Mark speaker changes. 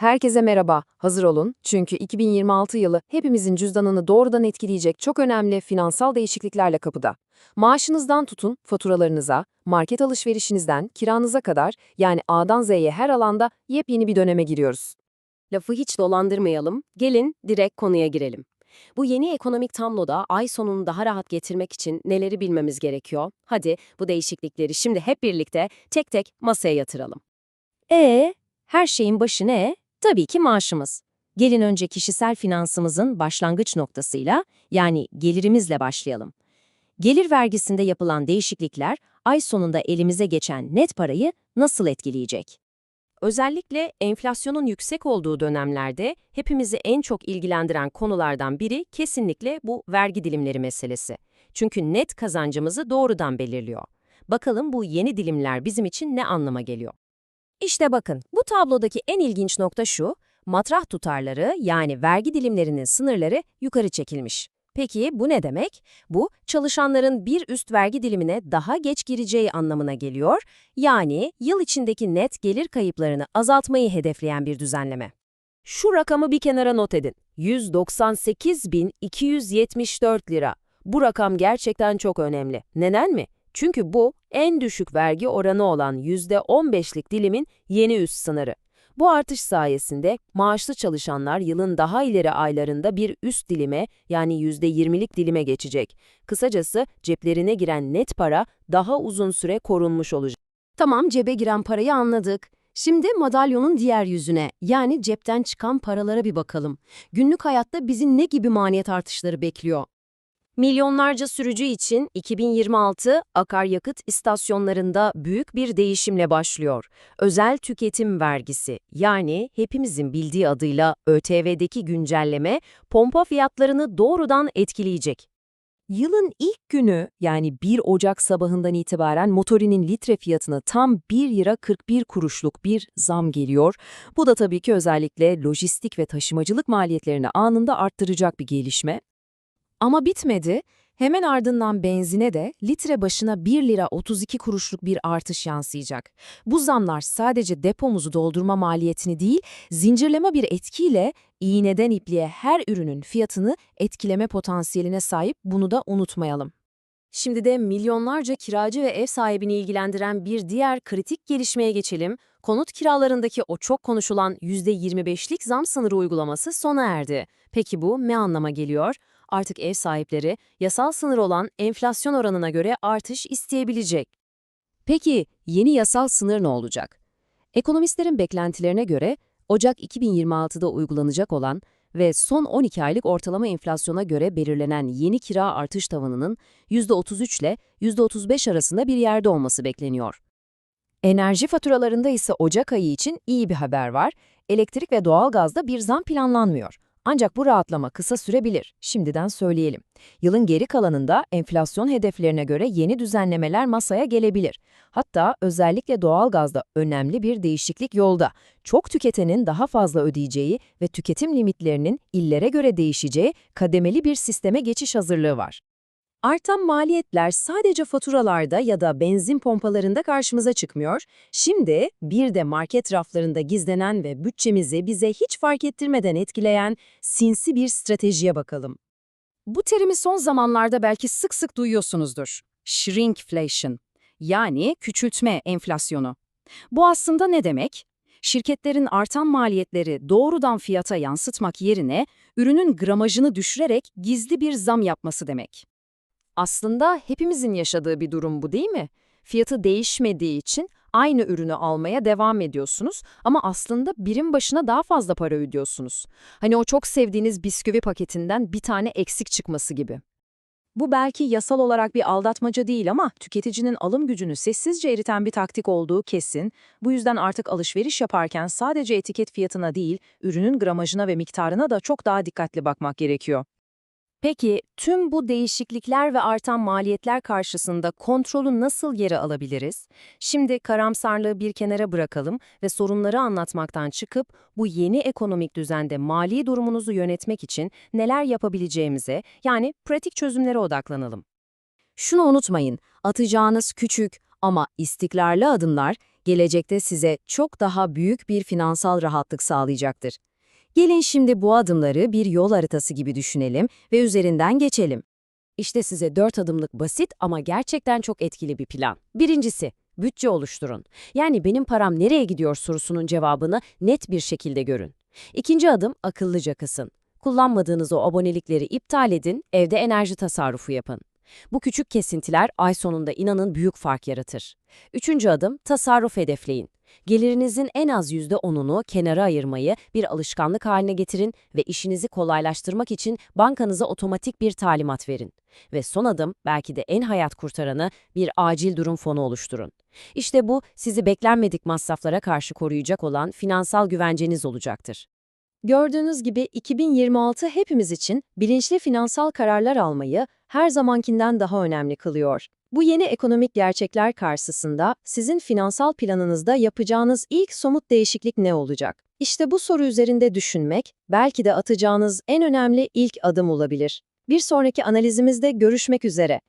Speaker 1: Herkese merhaba, hazır olun çünkü 2026 yılı hepimizin cüzdanını doğrudan etkileyecek çok önemli finansal değişikliklerle kapıda. Maaşınızdan tutun faturalarınıza, market alışverişinizden kiranıza kadar yani A'dan Z'ye her alanda yepyeni bir döneme giriyoruz.
Speaker 2: Lafı hiç dolandırmayalım, gelin direkt konuya girelim. Bu yeni ekonomik tabloda ay sonunu daha rahat getirmek için neleri bilmemiz gerekiyor? Hadi bu değişiklikleri şimdi hep birlikte tek tek masaya yatıralım. E, her şeyin başı ne? Tabii ki maaşımız. Gelin önce kişisel finansımızın başlangıç noktasıyla yani gelirimizle başlayalım. Gelir vergisinde yapılan değişiklikler ay sonunda elimize geçen net parayı nasıl etkileyecek? Özellikle enflasyonun yüksek olduğu dönemlerde hepimizi en çok ilgilendiren konulardan biri kesinlikle bu vergi dilimleri meselesi. Çünkü net kazancımızı doğrudan belirliyor. Bakalım bu yeni dilimler bizim için ne anlama geliyor? İşte bakın, bu tablodaki en ilginç nokta şu, matrah tutarları yani vergi dilimlerinin sınırları yukarı çekilmiş. Peki bu ne demek? Bu, çalışanların bir üst vergi dilimine daha geç gireceği anlamına geliyor, yani yıl içindeki net gelir kayıplarını azaltmayı hedefleyen bir düzenleme. Şu rakamı bir kenara not edin. 198.274 lira. Bu rakam gerçekten çok önemli. Neden mi? Çünkü bu, en düşük vergi oranı olan %15'lik dilimin yeni üst sınırı. Bu artış sayesinde maaşlı çalışanlar yılın daha ileri aylarında bir üst dilime yani %20'lik dilime geçecek. Kısacası ceplerine giren net para daha uzun süre korunmuş olacak.
Speaker 3: Tamam cebe giren parayı anladık. Şimdi madalyonun diğer yüzüne yani cepten çıkan paralara bir bakalım. Günlük hayatta bizi ne gibi maliyet artışları bekliyor?
Speaker 2: Milyonlarca sürücü için 2026 akaryakıt istasyonlarında büyük bir değişimle başlıyor. Özel tüketim vergisi yani hepimizin bildiği adıyla ÖTV'deki güncelleme pompa fiyatlarını doğrudan etkileyecek.
Speaker 1: Yılın ilk günü yani 1 Ocak sabahından itibaren motorinin litre fiyatına tam 1 lira 41 kuruşluk bir zam geliyor. Bu da tabii ki özellikle lojistik ve taşımacılık maliyetlerini anında arttıracak bir gelişme. Ama bitmedi. Hemen ardından benzine de litre başına 1 lira 32 kuruşluk bir artış yansıyacak. Bu zamlar sadece depomuzu doldurma maliyetini değil, zincirleme bir etkiyle iğneden ipliğe her ürünün fiyatını etkileme potansiyeline sahip bunu da unutmayalım.
Speaker 2: Şimdi de milyonlarca kiracı ve ev sahibini ilgilendiren bir diğer kritik gelişmeye geçelim. Konut kiralarındaki o çok konuşulan %25'lik zam sınırı uygulaması sona erdi. Peki bu ne anlama geliyor? Artık ev sahipleri yasal sınır olan enflasyon oranına göre artış isteyebilecek.
Speaker 1: Peki yeni yasal sınır ne olacak? Ekonomistlerin beklentilerine göre Ocak 2026'da uygulanacak olan ve son 12 aylık ortalama enflasyona göre belirlenen yeni kira artış tavanının %33 ile %35 arasında bir yerde olması bekleniyor. Enerji faturalarında ise Ocak ayı için iyi bir haber var. Elektrik ve doğalgazda bir zam planlanmıyor. Ancak bu rahatlama kısa sürebilir, şimdiden söyleyelim. Yılın geri kalanında enflasyon hedeflerine göre yeni düzenlemeler masaya gelebilir. Hatta özellikle doğalgazda önemli bir değişiklik yolda. Çok tüketenin daha fazla ödeyeceği ve tüketim limitlerinin illere göre değişeceği kademeli bir sisteme geçiş hazırlığı var. Artan maliyetler sadece faturalarda ya da benzin pompalarında karşımıza çıkmıyor. Şimdi bir de market raflarında gizlenen ve bütçemizi bize hiç fark ettirmeden etkileyen sinsi bir stratejiye bakalım. Bu terimi son zamanlarda belki sık sık duyuyorsunuzdur. Shrinkflation, yani küçültme enflasyonu. Bu aslında ne demek? Şirketlerin artan maliyetleri doğrudan fiyata yansıtmak yerine ürünün gramajını düşürerek gizli bir zam yapması demek. Aslında hepimizin yaşadığı bir durum bu değil mi? Fiyatı değişmediği için aynı ürünü almaya devam ediyorsunuz ama aslında birim başına daha fazla para ödüyorsunuz. Hani o çok sevdiğiniz bisküvi paketinden bir tane eksik çıkması gibi. Bu belki yasal olarak bir aldatmaca değil ama tüketicinin alım gücünü sessizce eriten bir taktik olduğu kesin. Bu yüzden artık alışveriş yaparken sadece etiket fiyatına değil, ürünün gramajına ve miktarına da çok daha dikkatli bakmak gerekiyor. Peki tüm bu değişiklikler ve artan maliyetler karşısında kontrolü nasıl geri alabiliriz? Şimdi karamsarlığı bir kenara bırakalım ve sorunları anlatmaktan çıkıp bu yeni ekonomik düzende mali durumunuzu yönetmek için neler yapabileceğimize yani pratik çözümlere odaklanalım. Şunu unutmayın, atacağınız küçük ama istikrarlı adımlar
Speaker 3: gelecekte size çok daha büyük bir finansal rahatlık sağlayacaktır. Gelin şimdi bu adımları bir yol haritası gibi düşünelim ve üzerinden geçelim.
Speaker 1: İşte size 4 adımlık basit ama gerçekten çok etkili bir plan. Birincisi, bütçe oluşturun. Yani benim param nereye gidiyor sorusunun cevabını net bir şekilde görün. İkinci adım akıllıca kısın. Kullanmadığınız o abonelikleri iptal edin, evde enerji tasarrufu yapın. Bu küçük kesintiler ay sonunda inanın büyük fark yaratır. Üçüncü adım tasarruf hedefleyin. Gelirinizin en az %10'unu kenara ayırmayı bir alışkanlık haline getirin ve işinizi kolaylaştırmak için bankanıza otomatik bir talimat verin. Ve son adım, belki de en hayat kurtaranı, bir acil durum fonu oluşturun. İşte bu, sizi beklenmedik masraflara karşı koruyacak olan finansal güvenceniz olacaktır.
Speaker 3: Gördüğünüz gibi 2026 hepimiz için bilinçli finansal kararlar almayı her zamankinden daha önemli kılıyor. Bu yeni ekonomik gerçekler karşısında sizin finansal planınızda yapacağınız ilk somut değişiklik ne olacak? İşte bu soru üzerinde düşünmek belki de atacağınız en önemli ilk adım olabilir. Bir sonraki analizimizde görüşmek üzere.